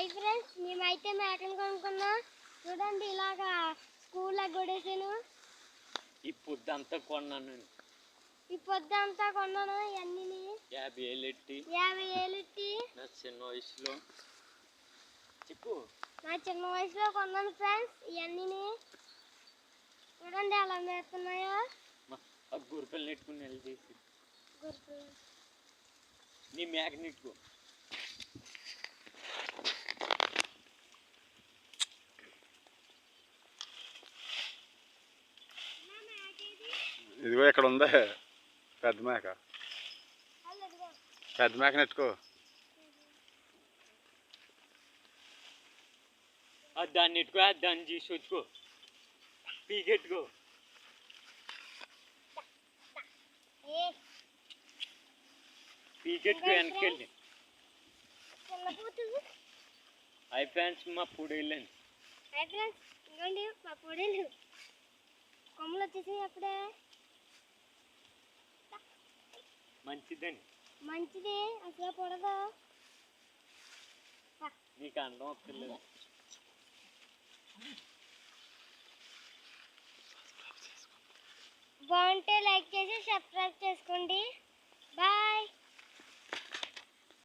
Hi friends మేమైతే మేకను కొనుక్కున్నాం. చూడండి ఇలాగా స్కూల్లో కొడేసాను ఈ పొద్దంతా కొన్నాను. ఈ పొద్దంతా కొన్నాను ఇవన్నీ యాభై ఏళ్ళు ఎట్టి. యాభై ఏళ్ళు ఇట్టి నా చిన్న వయసులో. చెప్పు. నా చిన్న వయసులో కొన్నాను ఫ్రెండ్స్ ఇవన్నీ చూడండి ఎలా మేస్తున్నాయో గురికలు నెట్టుకుని వెళ్ళి చేసి. గుర్తు నీ మేక నెట్టుకో ఇదిగో ఇక్కడ ఉందే పెద్ద మేక. పెద్ద మేక నెట్టుకో. దాన్ని నెట్టుకో ఆ దాన్ని చేసి వచ్చుకో పీకెట్టుకో. ఏ పీకెట్టుకో వెనక్కి వెళ్ళి చిన్న కూతురు అయి ఫ్యాన్స్ మా పొడి వెళ్ళండి హాయ్ ఫ్రెండ్స్ ఇదిగోండి మా పొడేలు కొమ్మలు వచ్చేసాయి అప్పుడే. మంచిదని మంచిది. అసలు పొడదు. నీకు వస్తలేదు బాగుంటే లైక్ చేసి సబ్స్క్రైబ్ చేసుకోండి.